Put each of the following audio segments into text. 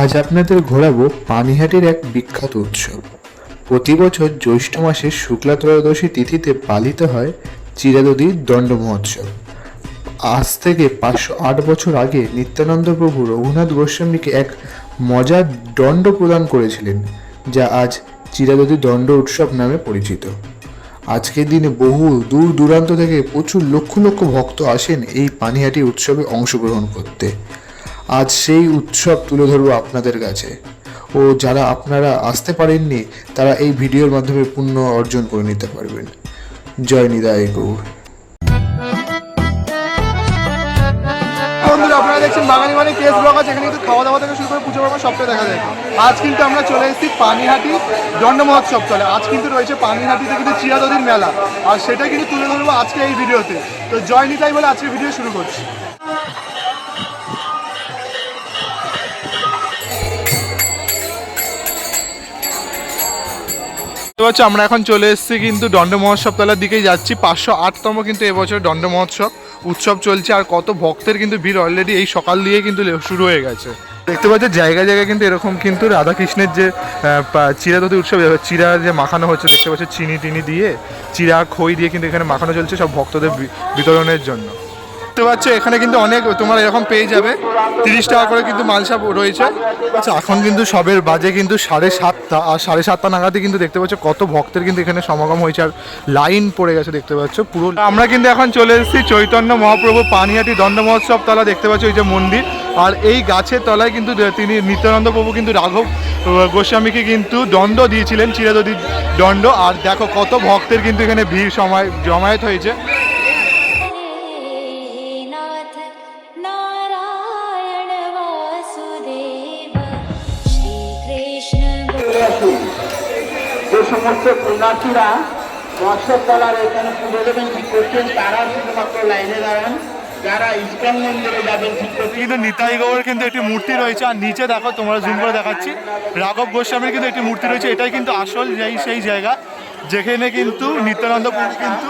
আজ আপনাদের ঘোরাবো পানিহাটির এক বিখ্যাত উৎসব। প্রতি বছর জ্যৈষ্ঠ মাসের শুক্লা ত্রয়োদশী তিথিতে পালিত হয় চিরাদদির দণ্ড মহোৎসব আজ থেকে পাঁচশো আট বছর আগে নিত্যানন্দ প্রভু রঘুনাথ গোস্বামীকে এক মজার দণ্ড প্রদান করেছিলেন, যা আজ চিরাদদি দণ্ড উৎসব নামে পরিচিত। আজকের দিনে বহু দূর দূরান্ত থেকে প্রচুর লক্ষ লক্ষ ভক্ত আসেন এই পানিহাটি উৎসবে অংশগ্রহণ করতে। আজ সেই উৎসব তুলে ধরবো আপনাদের কাছে। ও যারা আপনারা আসতে পারেননি, তারা এই ভিডিওর মাধ্যমে পুণ্য অর্জন করে নিতে পারবেন। জয় নিদায় গৌর। বন্ধুরা, আপনারা দেখছেন বাঙালি মানে কেস ব্লগ আছে এখানে কিন্তু খাওয়া দাওয়া থেকে শুরু করে পুজো কর্ম সবটাই দেখা যায়। আজ কিন্তু আমরা চলে এসেছি পানিহাটি দণ্ড মহোৎসব চলে আজ কিন্তু রয়েছে পানিহাটিতে কিন্তু চিরাদদিন মেলা। আর সেটা কিন্তু তুলে ধরবো আজকে এই ভিডিওতে। তো জয় নিতাই বলে আজকে ভিডিও শুরু করছি। তো হচ্ছে আমরা এখন চলে এসেছি কিন্তু দণ্ড মহোৎসব তলার দিকেই যাচ্ছি। পাঁচশো আটতম কিন্তু এবছর দণ্ড মহোৎসব, উৎসব চলছে আর কত ভক্তের কিন্তু ভিড় অলরেডি এই সকাল দিয়ে কিন্তু শুরু হয়ে গেছে। দেখতে পাচ্ছ, জায়গায় জায়গায় কিন্তু এরকম কিন্তু রাধাকৃষ্ণের যে চিরাদতি উৎসব চিরা যে মাখানো হচ্ছে, দেখতে পাচ্ছ চিনি টিনি দিয়ে, চিরা খই দিয়ে কিন্তু এখানে মাখানো চলছে সব ভক্তদের বিতরণের জন্য। দেখতে পাচ্ছ এখানে কিন্তু অনেক তোমার এরকম পেয়ে যাবে। তিরিশ টাকা করে কিন্তু মালসা রয়েছে। আচ্ছা এখন কিন্তু সবের বাজে কিন্তু সাড়ে সাতটা আর সাড়ে সাতটা নাগাদই কিন্তু দেখতে পাচ্ছ কত ভক্তের কিন্তু এখানে সমাগম হয়েছে আর লাইন পড়ে গেছে দেখতে পাচ্ছ পুরো আমরা কিন্তু এখন চলে এসেছি চৈতন্য মহাপ্রভু পানিহাটি দণ্ড মহোৎসব তলা দেখতে পাচ্ছ এই যে মন্দির। আর এই গাছের তলায় কিন্তু তিনি নিত্যানন্দ প্রভু কিন্তু রাঘব গোস্বামীকে কিন্তু দণ্ড দিয়েছিলেন চিরাদদি দণ্ড। আর দেখো কত ভক্তের কিন্তু এখানে ভিড় সময় জমায়েত হয়েছে। সমস্ত পুণ্যার্থীরা মৎস্যর তলার এখানে পুজো দেবেন ঠিক করছেন। তারা শুধুমাত্র লাইনে দাঁড়ান। যারা ইস্কন মন্দিরে যাবেন ঠিক করছেন। কিন্তু নিতাই গৌরের কিন্তু একটি মূর্তি রয়েছে। আর নিচে দেখো তোমরা জুম করে দেখাচ্ছি। রাঘব গোস্বামীর কিন্তু একটি মূর্তি রয়েছে। এটাই কিন্তু আসল যেই সেই জায়গা। যেখানে কিন্তু নিত্যানন্দ কিন্তু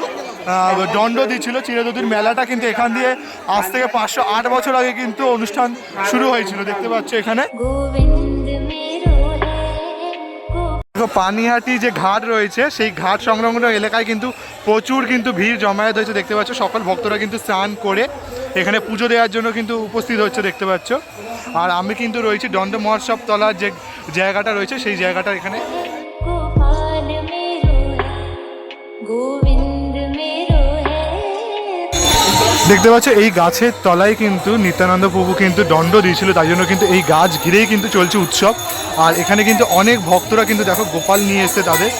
দণ্ড দিচ্ছিল। চিরদুদির মেলাটা কিন্তু এখান দিয়ে আজ থেকে পাঁচশো আট বছর আগে কিন্তু অনুষ্ঠান শুরু হয়েছিল। দেখতে পাচ্ছ এখানে। পানিহাটি যে ঘাট রয়েছে সেই ঘাট সংলগ্ন এলাকায় কিন্তু প্রচুর কিন্তু ভিড় জমায়েত হয়েছে দেখতে পাচ্ছ। সকল ভক্তরা কিন্তু স্নান করে এখানে পুজো দেওয়ার জন্য কিন্তু উপস্থিত হচ্ছে দেখতে পাচ্ছ। আর আমি কিন্তু রয়েছি দণ্ড মহোৎসব তলার যে জায়গাটা রয়েছে সেই জায়গাটা এখানে। দেখতে পাচ্ছ এই গাছের তলায় কিন্তু নিত্যানন্দ প্রভু কিন্তু দণ্ড দিয়েছিল তাই জন্য কিন্তু এই গাছ ঘিরেই কিন্তু চলছে উৎসব। আর এখানে কিন্তু অনেক ভক্তরা কিন্তু দেখো গোপাল নিয়ে এসছে তাদের।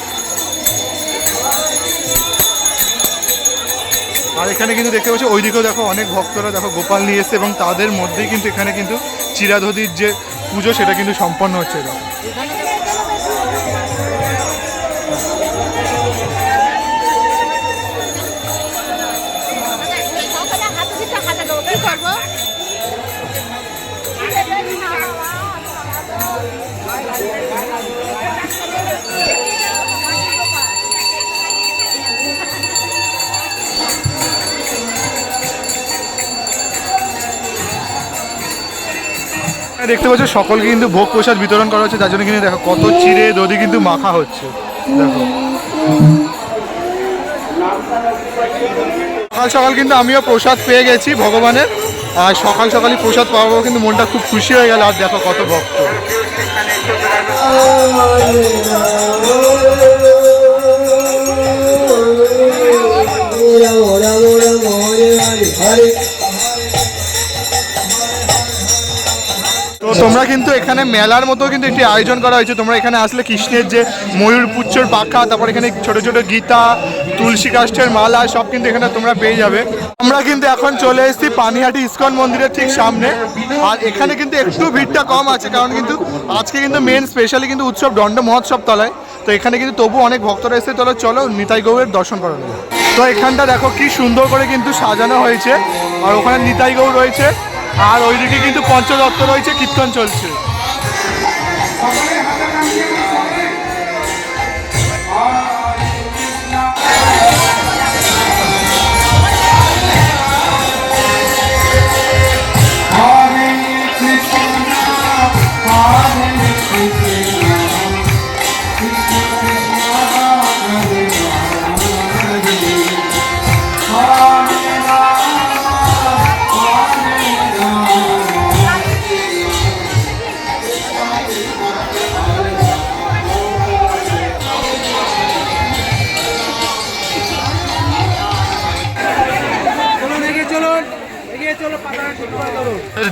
আর এখানে কিন্তু দেখতে পাচ্ছি, ওইদিকেও দেখো অনেক ভক্তরা দেখো গোপাল নিয়ে এসছে এবং তাদের মধ্যেই কিন্তু এখানে কিন্তু চিরাধদির যে পুজো সেটা কিন্তু সম্পন্ন হচ্ছে। দেখতে পাচ্ছ, সকলকে কিন্তু ভোগ প্রসাদ বিতরণ করা হচ্ছে, তার জন্য কিন্তু দেখো কত চিড়ে দধি কিন্তু মাখা হচ্ছে। দেখো। সকাল সকাল কিন্তু আমিও প্রসাদ পেয়ে গেছি ভগবানের, আর সকাল সকালই প্রসাদ পাবো কিন্তু মনটা খুব খুশি হয়ে গেল, আর দেখো কত ভক্ত। তো তোমরা কিন্তু এখানে মেলার মতো কিন্তু একটি আয়োজন করা হয়েছে। তোমরা এখানে আসলে কৃষ্ণের যে ময়ূর পুচ্ছর পাখা, তারপর এখানে ছোট ছোট গীতা, তুলসী কাষ্ঠের মালা, সব কিন্তু এখানে তোমরা পেয়ে যাবে। আমরা কিন্তু এখন চলে এসেছি পানিহাটি ইস্কন মন্দিরের ঠিক সামনে। আর এখানে কিন্তু একটু ভিড়টা কম আছে, কারণ কিন্তু আজকে কিন্তু মেন স্পেশালি কিন্তু উৎসব দণ্ড মহোৎসব তলায়। তো এখানে কিন্তু তবু অনেক ভক্তরা এসে তোলা চলো, নিতাই গৌরের দর্শন করা যাবে। তো এখানটা দেখো কি সুন্দর করে কিন্তু সাজানো হয়েছে। আর ওখানে নিতাই গৌর রয়েছে। আর ওইদিকে কিন্তু পঞ্চদত্ত রয়েছে কীর্তন চলছে।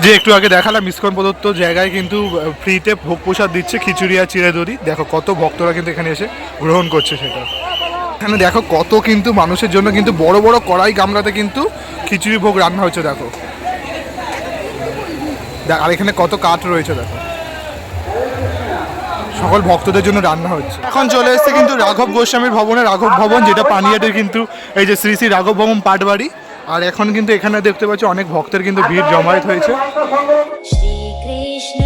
যে একটু আগে দেখালাম ইস্কন প্রদত্ত জায়গায় কিন্তু ফ্রিতে ভোগ প্রসাদ দিচ্ছে খিচুড়ি আর চিড়ে দড়ি দেখো কত ভক্তরা কিন্তু এখানে এসে গ্রহণ করছে সেটা। এখানে দেখো কত কিন্তু মানুষের জন্য কিন্তু বড় বড় কড়াই গামলাতে কিন্তু খিচুড়ি ভোগ রান্না হচ্ছে, দেখো। দেখ- আর এখানে কত কাঠ রয়েছে, দেখো। সকল ভক্তদের জন্য রান্না হচ্ছে। এখন চলে এসেছে কিন্তু রাঘব গোস্বামীর ভবনে, রাঘব ভবন, যেটা পানিয়াটের কিন্তু, এই যে শ্রী শ্রী রাঘব ভবন পাটবাড়ি। আর এখন কিন্তু এখানে দেখতে পাচ্ছি অনেক ভক্তের কিন্তু ভিড় জমায়েত হয়েছে। শ্রীকৃষ্ণ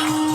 Bye.